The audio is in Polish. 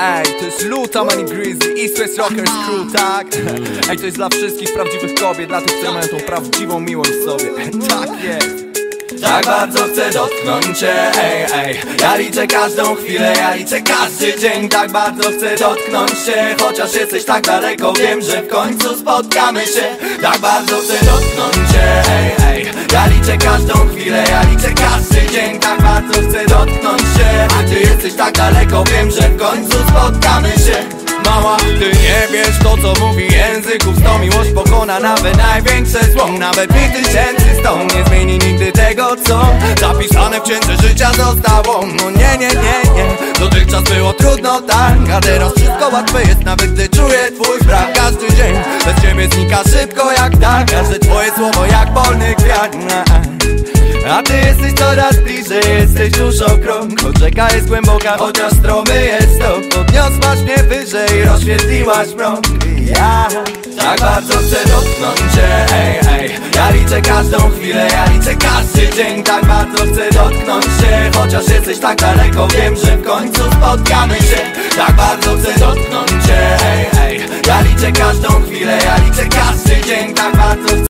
Ej, to jest Luta, Money Grizzly, East West Rockers Crew, tak? Ej, to jest dla wszystkich prawdziwych kobiet, dla tych, które mają tą prawdziwą miłość w sobie. Tak jest. Tak bardzo chcę dotknąć cię, ej, ej. Ja liczę każdą chwilę, ja liczę każdy dzień. Tak bardzo chcę dotknąć cię Chociaż jesteś tak daleko, wiem, że w końcu spotkamy się. Tak bardzo chcę dotknąć cię, ej, ej. Ja liczę każdą chwilę, ja liczę jesteś tak daleko, wiem, że w końcu spotkamy się. Mała, ty nie wiesz to co mówi języków. Sto miłość pokona nawet największe zło. Nawet mi tysięcy sto nie zmieni nigdy tego co Zapisane w księdze życia zostało. No nie, nie, nie, nie. Dotychczas było trudno tak. A teraz wszystko łatwe jest nawet gdy czuję twój brak. Każdy dzień bez ciebie znika szybko jak tak. Każde twoje słowo jak polny kwiat. A ty jesteś coraz bliżej, że jesteś już okrąg Choć rzeka jest głęboka, chociaż stromy jest to Podniosłaś mnie wyżej, rozświetliłaś mrąg. Ja tak bardzo chcę dotknąć Cię, ej, ej Ja liczę każdą chwilę, ja liczę każdy dzień. Tak bardzo chcę dotknąć Cię Chociaż jesteś tak daleko, wiem, że w końcu spotkamy się. Tak bardzo chcę dotknąć Cię, ej, ej Ja liczę każdą chwilę, ja liczę każdy dzień. Tak bardzo chcę